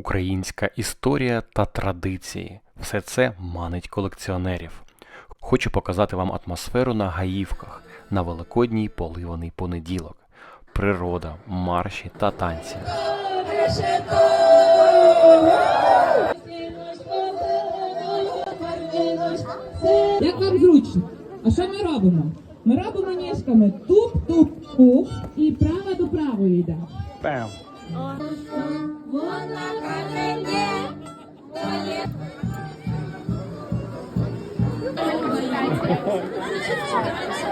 Українська історія та традиції все це манить колекціонерів. Хочу показати вам атмосферу на Гаївках на Великодній поливаний понеділок. Природа, марші та танці. Як вам зручно? А що ми робимо? Ми робимо ніжками туп-туп-туп і право до правої йде. Вона Thank you.